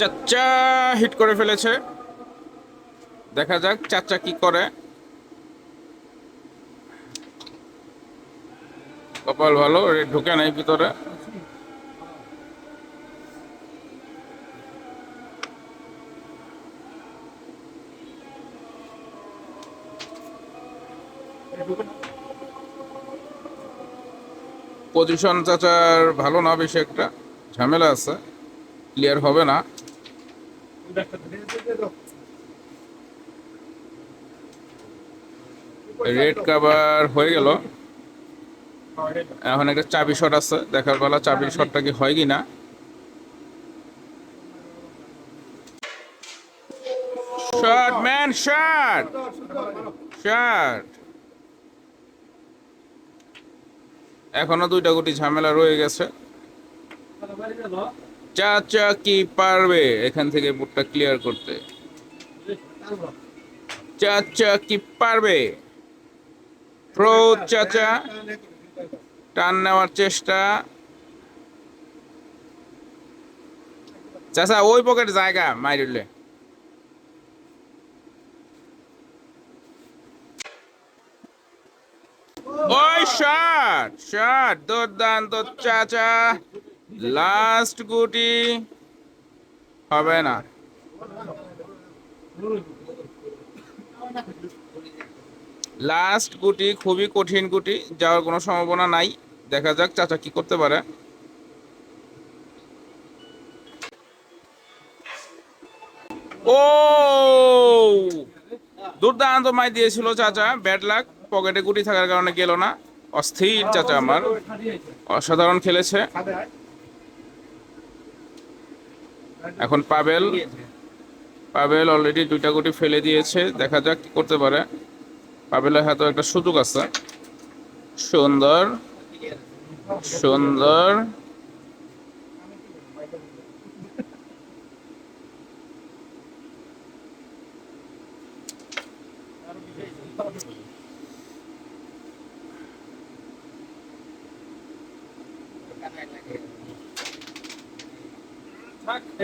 চাচ্চা hit করে ফেলেছে। দেখা যাক চাচ্চা কি করে। কপাল ভালো ঢুকে নাই ভিতরে। পজিশন চাচার ভালো না, বেশি একটা। ঝামেলা আছে। ক্লিয়ার হবে না। রেড কাভার হয়ে গেল। এখন একটা চাবি শট আছে দেখার বেলা চাবি শটটা কি হয় কি না শট ম্যান শট শট এখনও দুইটা গুটি ঝামেলা রয়ে গেছে। চাচা কি পারবে এখান থেকে বুটটা ক্লিয়ার করতে? চাচা কি পারবে? প্রো চাচা, টান নেওয়ার চেষ্টা। চাচা, ওই পকেট জায়গা মাইরলে ওই শট শট দুর্দান্ত চাচা। লাস্ট গুটি হবে না। লাস্ট গুটি খুবই কঠিন গুটি, যাওয়ার কোনো সম্ভাবনা নাই। দেখা যাক চাচা কি করতে পারে। ও! দুর্দান্ত মাই দিয়েছিল চাচা। ব্যাড লাক, পকেটে গুটি থাকার কারণে গেল না। অস্থির চাচা আমার। অসাধারণ খেলেছে। এখন পাবেল। পাবেল অলরেডি দুইটা গুটি ফেলে দিয়েছে। দেখা যাক কি করতে পারে। পাবেলের হাতে একটা সুযোগ আছে। সুন্দর। সুন্দর।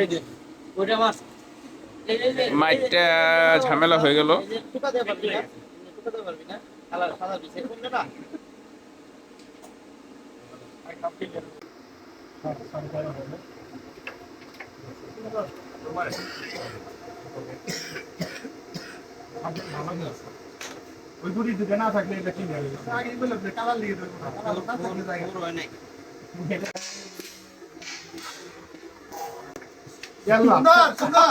এই যে ওইটা মাছ। মাইটটা ঝামেলা হয়ে গেল। ওই গুড়ি দিতে না থাকলে এটা কি হবে আগে বলে কালার লিখে দেবো। কালার না থাকলে জায়গা পুরো হয় নাই। সুন্দর সুন্দর